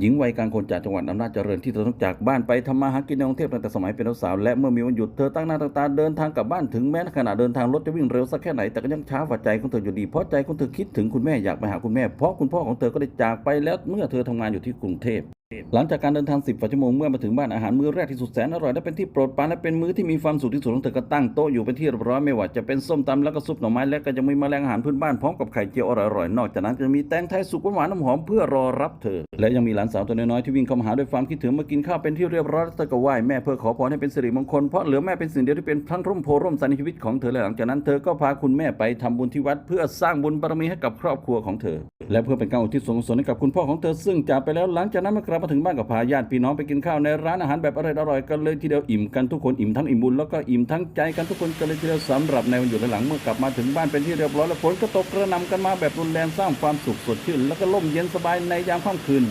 หญิงวัยกลางคนจากจังหวัดอำนาจเจริญที่เธอต้องจากบ้านไปทำมาหากินในกรุงเทพตั้งแต่สมัยเป็นสาวและเมื่อมีวันหยุดเธอตั้งหน้าตั้งตาเดินทางกลับบ้านถึงแม้ในขณะเดินทางรถจะวิ่งเร็วสักแค่ไหนแต่ก็ยังช้าฝ่าใจของเธออยู่ดีเพราะใจของเธอคิดถึงคุณแม่อยากไปหาคุณแม่เพราะคุณพ่อของเธอก็ได้จากไปแล้วเมื่อเธอทำงานอยู่ที่กรุงเทพ หลังจากการเดินทาง10กว่าชั่วโมงเมื่อมาถึงบ้านอาหารมื้อแรกที่สุดแสนอร่อยและเป็นที่โปรดปรานและเป็นมื้อที่มีความสุขที่สุดของเธอก็ตั้งโต๊ะอยู่เป็นที่เรียบร้อยไม่ว่าจะเป็นส้มตำแล้วก็ซุปหน่อไม้และก็จะมีแมลงอาหารพื้นบ้านพร้อมกับไข่เจียวอร่อยๆนอกจากนั้นจะมีแตงไทยสุกหวานน้ำหอมเพื่อรอรับเธอ และยังมีหลานสาวตัวน้อยๆที่วิ่งเข้ามาหาด้วยความคิดถึงมากินข้าวเป็นที่เรียบร้อยแล้วเธอก็ไหว้แม่เพื่อขอพรให้เป็นสิริมงคลเพราะเหลือแม่เป็นสิ่งเดียวที่เป็นทั้งร่มโพร่มใสในชีวิตของเธอและหลังจากนั้นเธอก็พาคุณแม่ไปทำบุญที่วัด เพื่อสร้างบุญบารมีให้กับครอบครัวของเธอ และเพื่อเป็นการอุทิศส่วนกุศลให้กับคุณพ่อของเธอซึ่งจากไปแล้วหลังจากนั้นเมื่อกับมาถึงบ้านก็พาญาติพี่น้องไปกินข้าวในร้านอาหารแบบอร่อยๆกันเลยทีเดียวอิ่มกันทุกคนอิ่มทั้งอิ่มบุญแล้วก็อิ่มทั้งใจกันทุกคนกันเลยทีเดียวสำหรับในวันหยุดและหลังเมื่อกลับมาถึงบ้านเป็นที่เรียบร้อยแล้วฝนก็ตกกระหน่ำกันมาแบบรุนแรงสร้างความสุขสดชื่นแล้วก็ร่มเย็นสบายในยามค่ำคืน